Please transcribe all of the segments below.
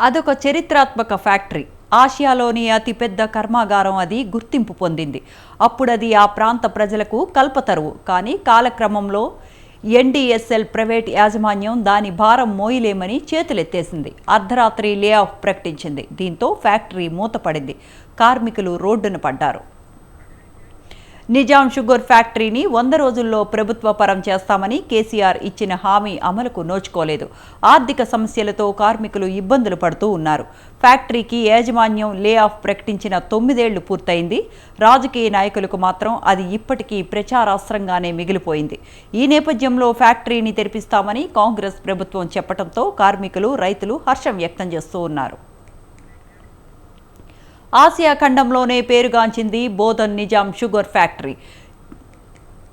అదొక చరిత్రాత్మక ఫ్యాక్టరీ. ఆసియాలోని అతిపెద్ద కర్మాగారం అది గుర్తింపు పొందింది. అప్పుడది ఆ ప్రాంత ప్రజలకు కల్పతరువు. కానీ కాలక్రమంలో ఎన్డీఎస్ఎల్ ప్రైవేట్ యాజమాన్యం దాని భారం మోయలేమని చేతులెత్తేసింది. అర్ధరాత్రి లే ఆఫ్ ప్రకటించింది. దీంతో ఫ్యాక్టరీ మూతపడింది. కార్మికులు రోడ్డున పడ్డారు. నిజాం షుగర్ ఫ్యాక్టరీని వంద రోజుల్లో ప్రభుత్వ పరం చేస్తామని కేసీఆర్ ఇచ్చిన హామీ అమలుకు నోచుకోలేదు. ఆర్థిక సమస్యలతో కార్మికులు ఇబ్బందులు పడుతూ ఉన్నారు. ఫ్యాక్టరీకి యాజమాన్యం లే ఆఫ్ ప్రకటించిన తొమ్మిదేళ్ళు పూర్తయింది. రాజకీయ నాయకులకు మాత్రం అది ఇప్పటికీ ప్రచారాస్త్రంగానే మిగిలిపోయింది. ఈ నేపథ్యంలో ఫ్యాక్టరీని తెరిపిస్తామని కాంగ్రెస్ ప్రభుత్వం చెప్పడంతో కార్మికులు రైతులు హర్షం వ్యక్తం చేస్తూ ఉన్నారు. ఆసియా ఖండంలోనే పేరుగాంచింది బోధన్ నిజాం షుగర్ ఫ్యాక్టరీ.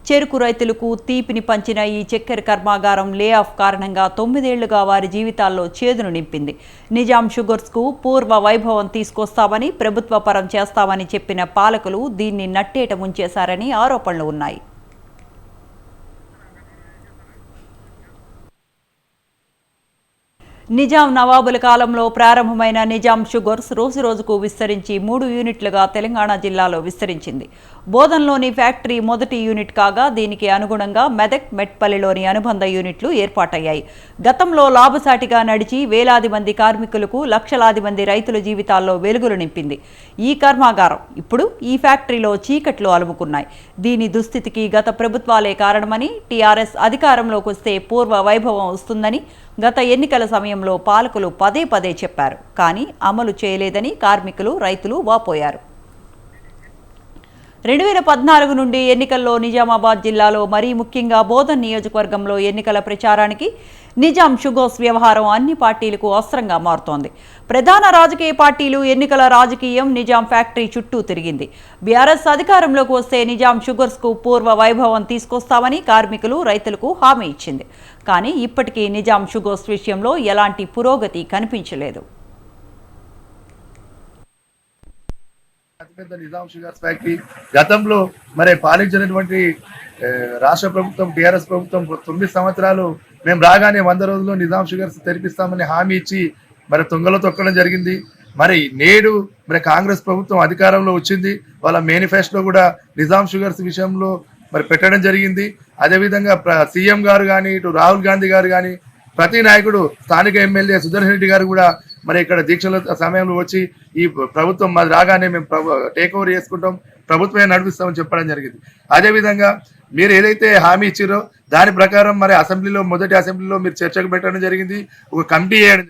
చెరుకు రైతులకు తీపిని పంచిన ఈ చక్కెర కర్మాగారం లే ఆఫ్ కారణంగా తొమ్మిదేళ్ళుగా వారి జీవితాల్లో చేదును నింపింది. నిజాం షుగర్స్కు పూర్వ వైభవం తీసుకొస్తామని ప్రభుత్వ పరం చేస్తామని చెప్పిన పాలకులు దీన్ని నట్టేట ముంచేశారని ఆరోపణలు ఉన్నాయి. నిజాం నవాబుల కాలంలో ప్రారంభమైన నిజాం షుగర్స్ రోజు రోజుకు విస్తరించి మూడు యూనిట్లుగా తెలంగాణ జిల్లాలో విస్తరించింది. బోధన్లోని ఫ్యాక్టరీ మొదటి యూనిట్ కాగా దీనికి అనుగుణంగా మెదక్ మెట్పల్లిలోని అనుబంధ యూనిట్లు ఏర్పాటయ్యాయి. గతంలో లాభసాటిగా నడిచి వేలాది మంది కార్మికులకు లక్షలాది మంది రైతుల జీవితాల్లో వెలుగులు నింపింది. ఈ కర్మాగారం ఇప్పుడు ఈ ఫ్యాక్టరీలో చీకట్లు అలుముకున్నాయి. దీని దుస్థితికి గత ప్రభుత్వాలే కారణమని టీఆర్ఎస్ అధికారంలోకి వస్తే పూర్వ వైభవం వస్తుందని గత ఎన్నికల సమయం సమయంలో పాలకులు పదే పదే చెప్పారు. కానీ అమలు చేయలేదని కార్మికులు రైతులు వాపోయారు. రెండు వేల పద్నాలుగు నుండి ఎన్నికల్లో నిజామాబాద్ జిల్లాలో మరీ ముఖ్యంగా బోధన్ నియోజకవర్గంలో ఎన్నికల ప్రచారానికి నిజాం షుగోస్ వ్యవహారం అన్ని పార్టీలకు అస్త్రంగా మారుతోంది. ప్రధాన రాజకీయ పార్టీలు ఎన్నికల రాజకీయం నిజాం ఫ్యాక్టరీ చుట్టూ తిరిగింది. బీఆర్ఎస్ అధికారంలోకి వస్తే నిజాం షుగర్స్కు పూర్వ వైభవం తీసుకొస్తామని కార్మికులు రైతులకు హామీ ఇచ్చింది. కానీ ఇప్పటికీ నిజాం షుగర్స్ విషయంలో ఎలాంటి పురోగతి కనిపించలేదు. అతిపెద్ద నిజాం షుగర్స్ ఫ్యాక్టరీ గతంలో మరి పాలించినటువంటి రాష్ట్ర ప్రభుత్వం టిఆర్ఎస్ ప్రభుత్వం తొమ్మిది సంవత్సరాలు మేము రాగానే వంద రోజుల్లో నిజాం షుగర్స్ తెరిపిస్తామని హామీ ఇచ్చి మరి తుంగలో తొక్కడం జరిగింది. మరి నేడు మరి కాంగ్రెస్ ప్రభుత్వం అధికారంలో వచ్చింది. వాళ్ళ మేనిఫెస్టో కూడా నిజాం షుగర్స్ విషయంలో మరి పెట్టడం జరిగింది. అదేవిధంగా సీఎం గారు కానీ ఇటు రాహుల్ గాంధీ గారు కానీ ప్రతి నాయకుడు స్థానిక ఎమ్మెల్యే సుదర్శన్ రెడ్డి గారు కూడా మరి ఇక్కడ దీక్షల సమయంలో వచ్చి ఈ ప్రభుత్వం మాది రాగానే మేము టేక్ ఓవర్ చేసుకుంటాం ప్రభుత్వమే నడిపిస్తామని చెప్పడం జరిగింది. అదేవిధంగా మీరు ఏదైతే హామీ ఇచ్చారో దాని ప్రకారం మరి అసెంబ్లీలో మొదటి అసెంబ్లీలో మీరు చర్చకు పెట్టడం జరిగింది. ఒక కమిటీ వేయడం